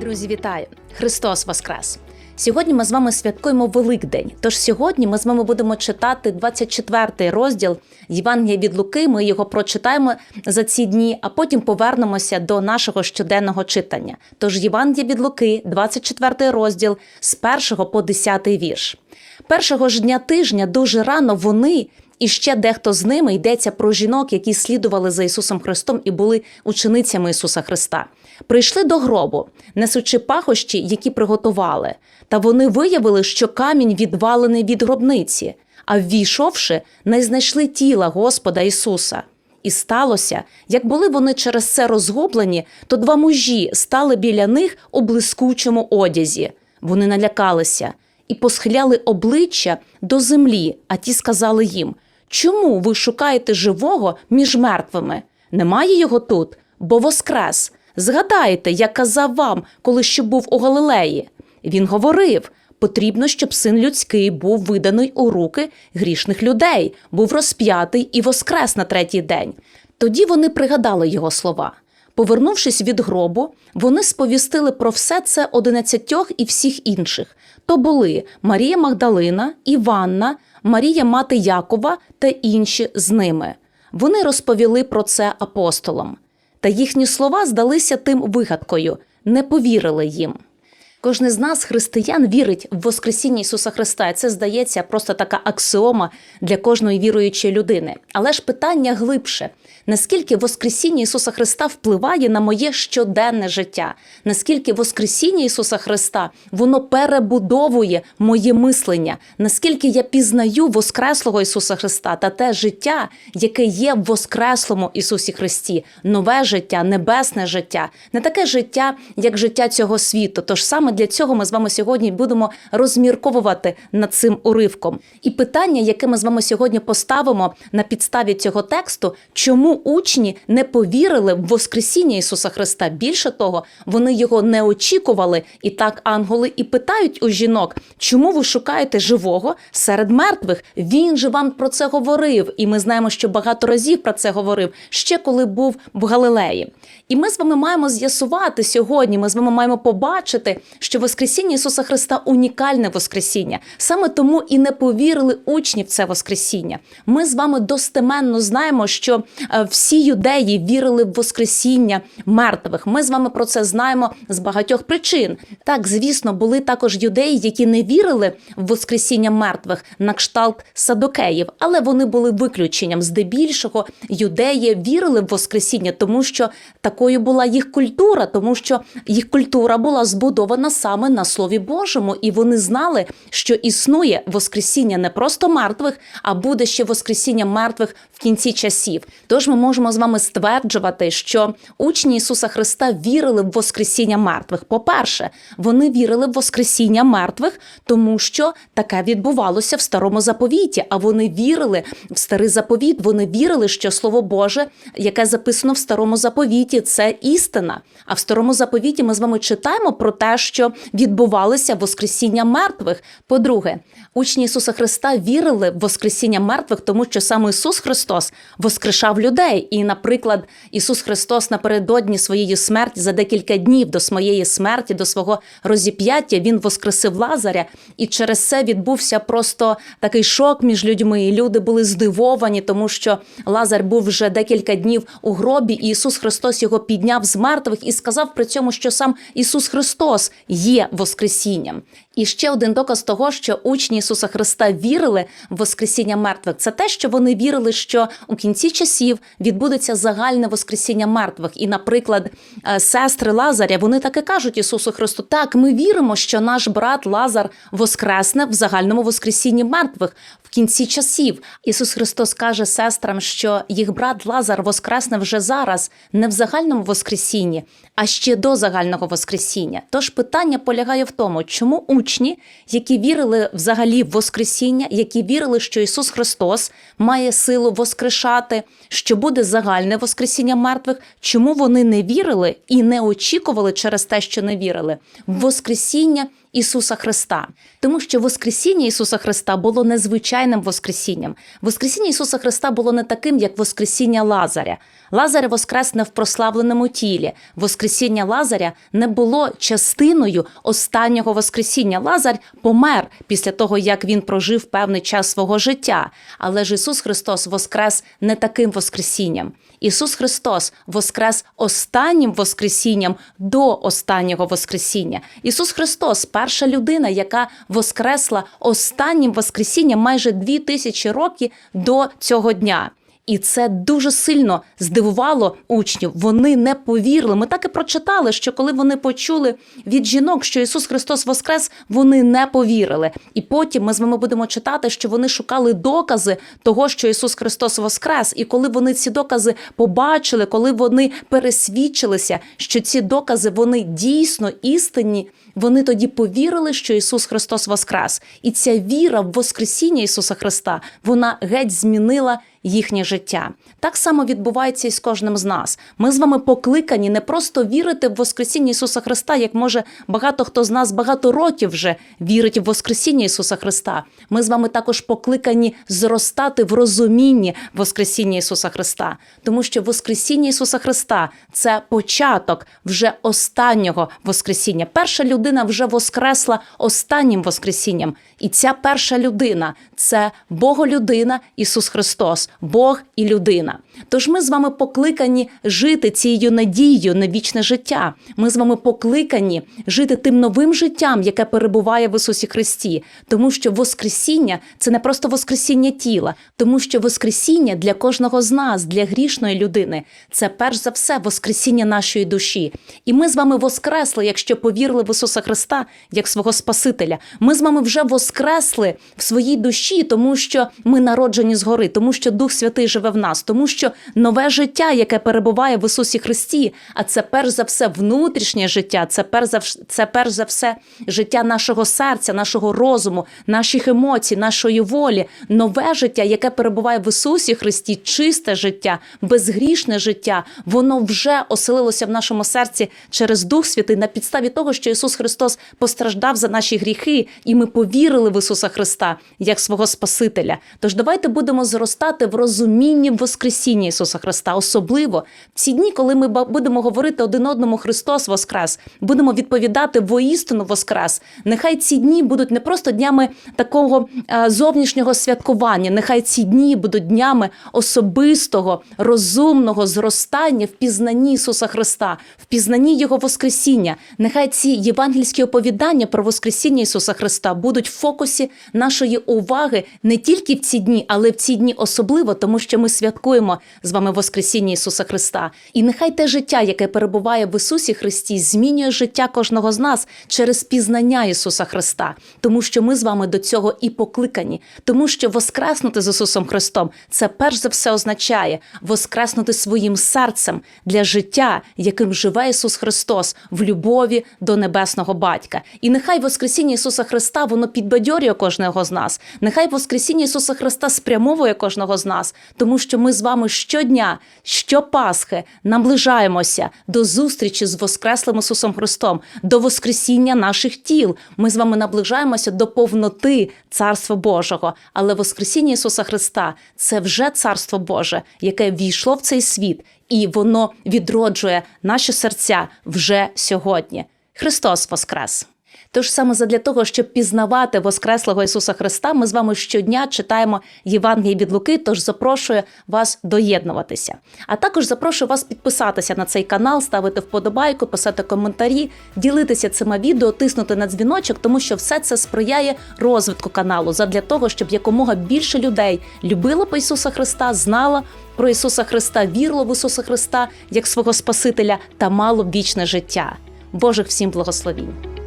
Друзі, вітаю! Христос Воскрес! Сьогодні ми з вами святкуємо Великдень. Тож сьогодні ми з вами будемо читати 24 розділ Євангелія від Луки. Ми його прочитаємо за ці дні, а потім повернемося до нашого щоденного читання. Тож Євангелія від Луки, 24 розділ з 1 по 10 вірш. Першого ж дня тижня дуже рано вони. І ще дехто з ними йдеться про жінок, які слідували за Ісусом Христом і були ученицями Ісуса Христа. Прийшли до гробу, несучи пахощі, які приготували. Та вони виявили, що камінь відвалений від гробниці, а ввійшовши, не знайшли тіла Господа Ісуса. І сталося, як були вони через це розгублені, то два мужі стали біля них у блискучому одязі. Вони налякалися і посхиляли обличчя до землі, а ті сказали їм: Чому ви шукаєте живого між мертвими? Немає його тут, бо воскрес. Згадайте, як казав вам, коли ще був у Галилеї. Він говорив: потрібно, щоб син людський був виданий у руки грішних людей, був розп'ятий і воскрес на третій день. Тоді вони пригадали його слова. Повернувшись від гробу, вони сповістили про все це одинадцятьох і всіх інших. То були Марія Магдалина, Іванна, Марія мати Якова та інші з ними. Вони розповіли про це апостолам. Та їхні слова здалися тим вигадкою, не повірили їм. Кожен з нас, християн, вірить в Воскресіння Ісуса Христа. І це здається просто така аксіома для кожної віруючої людини. Але ж питання глибше: наскільки Воскресіння Ісуса Христа впливає на моє щоденне життя? Наскільки Воскресіння Ісуса Христа воно перебудовує моє мислення? Наскільки я пізнаю Воскреслого Ісуса Христа та те життя, яке є в Воскреслому Ісусі Христі, нове життя, небесне життя, не таке життя, як життя цього світу. Тож саме для цього ми з вами сьогодні будемо розмірковувати над цим уривком. І питання, яке ми з вами сьогодні поставимо на підставі цього тексту, чому учні не повірили в Воскресіння Ісуса Христа? Більше того, вони його не очікували. І так ангели і питають у жінок, чому ви шукаєте живого серед мертвих? Він же вам про це говорив. І ми знаємо, що багато разів про це говорив ще коли був в Галилеї. І ми з вами маємо з'ясувати сьогодні. Ми з вами маємо побачити, що Воскресіння Ісуса Христа унікальне Воскресіння. Саме тому і не повірили учні в це Воскресіння. Ми з вами достеменно знаємо, що е, всі юдеї вірили в Воскресіння мертвих. Ми з вами про це знаємо з багатьох причин. Так, звісно, були також юдеї, які не вірили в Воскресіння мертвих на кшталт садокеїв, але вони були виключенням. Здебільшого юдеї вірили в Воскресіння, тому що такою була їх культура, тому що їх культура була збудована саме на Слові Божому, і вони знали, що існує Воскресіння не просто мертвих, а буде ще Воскресіння мертвих в кінці часів. Тож ми можемо з вами стверджувати, що учні Ісуса Христа вірили в Воскресіння мертвих. По-перше, вони вірили в Воскресіння мертвих, тому що таке відбувалося в старому заповіті. А вони вірили в старий заповіт. Вони вірили, що Слово Боже, яке записано в старому заповіті, це істина. А в старому заповіті ми з вами читаємо про те, що відбувалося Воскресіння мертвих. По-друге, учні Ісуса Христа вірили в Воскресіння мертвих, тому що саме Ісус Христос воскрешав людей. І, наприклад, Ісус Христос напередодні своєї смерті за декілька днів до своєї смерті, до свого розіп'яття, він воскресив Лазаря, і через це відбувся просто такий шок між людьми. І люди були здивовані, тому що Лазар був вже декілька днів у гробі, і Ісус Христос його підняв з мертвих і сказав при цьому, що сам Ісус Христос є Воскресінням. І ще один доказ того, що учні Ісуса Христа вірили в Воскресіння мертвих, це те, що вони вірили, що у кінці часів відбудеться загальне Воскресіння мертвих. І, наприклад, е, сестри Лазаря вони так і кажуть Ісусу Христу: так, ми віримо, що наш брат Лазар воскресне в загальному Воскресінні мертвих в кінці часів. Ісус Христос каже сестрам, що їх брат Лазар воскресне вже зараз, не в загальному Воскресінні, а ще до загального Воскресіння. Тож питання полягає в тому, чому учні, які вірили взагалі в Воскресіння, які вірили, що Ісус Христос має силу воскрешати, що буде загальне Воскресіння мертвих, чому вони не вірили і не очікували через те, що не вірили? В Воскресіння Ісуса Христа, тому що Воскресіння Ісуса Христа було незвичайним Воскресінням. Воскресіння Ісуса Христа було не таким, як Воскресіння Лазаря. Лазаря воскрес не в прославленому тілі. Воскресіння Лазаря не було частиною останнього Воскресіння. Лазар помер після того, як він прожив певний час свого життя. Але ж Ісус Христос воскрес не таким Воскресінням. Ісус Христос воскрес останнім Воскресінням до останнього Воскресіння. Ісус Христос перша людина, яка воскресла останнім Воскресінням майже дві тисячі років до цього дня. І це дуже сильно здивувало учнів. Вони не повірили. Ми так і прочитали, що коли вони почули від жінок, що Ісус Христос воскрес, вони не повірили. І потім ми з вами будемо читати, що вони шукали докази того, що Ісус Христос воскрес. І коли вони ці докази побачили, коли вони пересвідчилися, що ці докази вони дійсно істинні. Вони тоді повірили, що Ісус Христос воскрес, і ця віра в Воскресіння Ісуса Христа вона геть змінила їхнє життя. Так само відбувається і з кожним з нас. Ми з вами покликані не просто вірити в Воскресіння Ісуса Христа, як може багато хто з нас багато років вже вірить в Воскресіння Ісуса Христа. Ми з вами також покликані зростати в розумінні Воскресіння Ісуса Христа, тому що Воскресіння Ісуса Христа це початок вже останнього Воскресіння. Перша людина вже воскресла останнім Воскресінням. І ця перша людина це Боголюдина Ісус Христос, Бог і людина. Тож ми з вами покликані жити цією надією на вічне життя. Ми з вами покликані жити тим новим життям, яке перебуває в Ісусі Христі, тому що Воскресіння це не просто Воскресіння тіла, тому що Воскресіння для кожного з нас, для грішної людини, це перш за все Воскресіння нашої душі. І ми з вами воскресли, якщо повірили в Ісуса Христа як свого Спасителя. Ми з вами вже воскресли в своїй душі, тому що ми народжені згори, тому що Дух Святий живе в нас, тому що нове життя, яке перебуває в Ісусі Христі, а це перш за все внутрішнє життя, це перш за це перш за все життя нашого серця, нашого розуму, наших емоцій, нашої волі, нове життя, яке перебуває в Ісусі Христі, чисте життя, безгрішне життя, воно вже оселилося в нашому серці через Дух Святий на підставі того, що Ісус Христос постраждав за наші гріхи, і ми повірили в Ісуса Христа як свого Спасителя. Тож давайте будемо зростати в розумінні Воскресіння Ісуса Христа, особливо в ці дні, коли ми будемо говорити один одному Христос Воскрес, будемо відповідати воістину Воскрес. Нехай ці дні будуть не просто днями такого е, зовнішнього святкування, нехай ці дні будуть днями особистого, розумного зростання в пізнанні Ісуса Христа, в пізнанні Його Воскресіння. Нехай ці євангельські оповідання про Воскресіння Ісуса Христа будуть в фокусі нашої уваги не тільки в ці дні, але в ці дні особливо, тому що ми святкуємо з вами Воскресіння Ісуса Христа. І нехай те життя, яке перебуває в Ісусі Христі, змінює життя кожного з нас через пізнання Ісуса Христа, тому що ми з вами до цього і покликані, тому що воскреснути з Ісусом Христом це перш за все означає воскреснути своїм серцем для життя, яким живе Ісус Христос в любові до небесного Батька. І нехай Воскресіння Ісуса Христа воно підбадьорює кожного з нас. Нехай Воскресіння Ісуса Христа спрямовує кожного з нас, тому що ми з вами щодня, щопасхи наближаємося до зустрічі з Воскреслим Ісусом Христом, до Воскресіння наших тіл. Ми з вами наближаємося до повноти Царства Божого. Але Воскресіння Ісуса Христа це вже Царство Боже, яке війшло в цей світ, і воно відроджує наші серця вже сьогодні. Христос Воскрес! Тож саме задля того, щоб пізнавати Воскреслого Ісуса Христа, ми з вами щодня читаємо Євангеліє від Луки, тож запрошую вас доєднуватися. А також запрошую вас підписатися на цей канал, ставити вподобайку, писати коментарі, ділитися цими відео, тиснути на дзвіночок, тому що все це сприяє розвитку каналу задля того, щоб якомога більше людей любило б Ісуса Христа, знало про Ісуса Христа, вірило в Ісуса Христа як свого Спасителя та мало вічне життя. Божих всім благословінь!